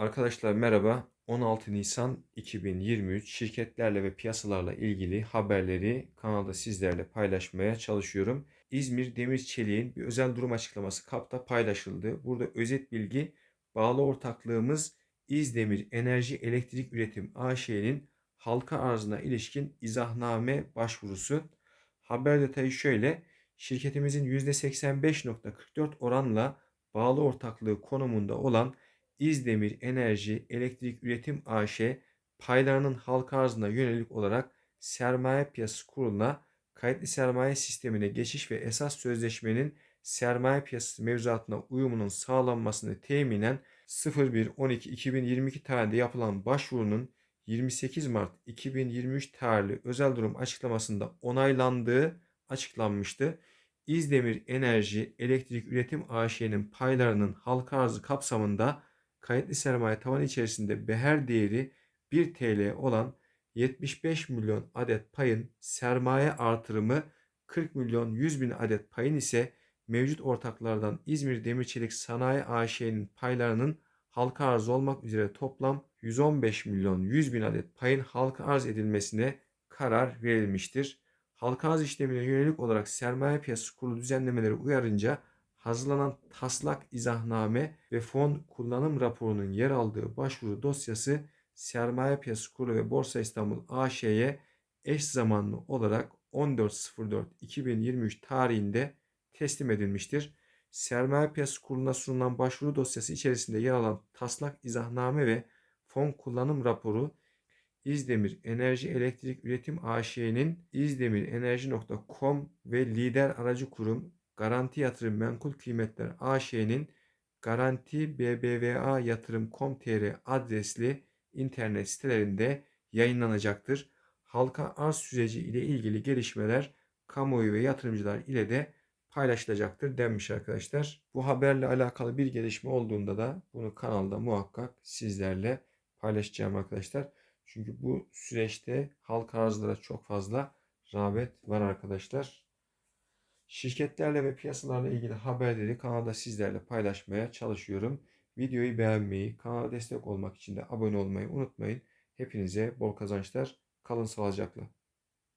Arkadaşlar merhaba. 16 Nisan 2023 şirketlerle ve piyasalarla ilgili haberleri kanalda sizlerle paylaşmaya çalışıyorum. İzmir Demir Çelik'in bir özel durum açıklaması KAP'ta paylaşıldı. Burada özet bilgi bağlı ortaklığımız İzdemir Enerji Elektrik Üretim AŞ'nin halka arzına ilişkin izahname başvurusu. Haber detayı şöyle. Şirketimizin %85.44 oranla bağlı ortaklığı konumunda olan İzdemir Enerji Elektrik Üretim AŞ paylarının halka arzına yönelik olarak sermaye piyasası kuruluna kayıtlı sermaye sistemine geçiş ve esas sözleşmenin sermaye piyasası mevzuatına uyumunun sağlanmasını teminen 01.12.2022 tarihinde yapılan başvurunun 28 Mart 2023 tarihli özel durum açıklamasında onaylandığı açıklanmıştı. İzdemir Enerji Elektrik Üretim AŞ'nin paylarının halka arzı kapsamında kayıtlı sermaye tavanı içerisinde beher değeri 1 TL olan 75 milyon adet payın sermaye artırımı 40 milyon 100 bin adet payın ise mevcut ortaklardan İzmir Demirçelik Sanayi AŞ'nin paylarının halka arz olmak üzere toplam 115 milyon 100 bin adet payın halka arz edilmesine karar verilmiştir. Halka arz işlemine yönelik olarak sermaye piyasası kurulu düzenlemeleri uyarınca hazırlanan taslak izahname ve fon kullanım raporunun yer aldığı başvuru dosyası Sermaye Piyasası Kurulu ve Borsa İstanbul AŞ'ye eş zamanlı olarak 14.04.2023 tarihinde teslim edilmiştir. Sermaye Piyasası Kurulu'na sunulan başvuru dosyası içerisinde yer alan taslak izahname ve fon kullanım raporu İzdemir Enerji Elektrik Üretim AŞ'nin izdemirenerji.com ve lider aracı kurum Garanti Yatırım Menkul Kıymetler AŞ'nin Garanti BBVA Yatırım.com.tr adresli internet sitelerinde yayınlanacaktır. Halka arz süreci ile ilgili gelişmeler kamuoyu ve yatırımcılar ile de paylaşılacaktır denmiş arkadaşlar. Bu haberle alakalı bir gelişme olduğunda da bunu kanalda muhakkak sizlerle paylaşacağım arkadaşlar. Çünkü bu süreçte halka arzlara çok fazla rağbet var arkadaşlar. Şirketlerle ve piyasalarla ilgili haberleri kanalda sizlerle paylaşmaya çalışıyorum. Videoyu beğenmeyi, kanala destek olmak için de abone olmayı unutmayın. Hepinize bol kazançlar. Kalın sağlıcakla.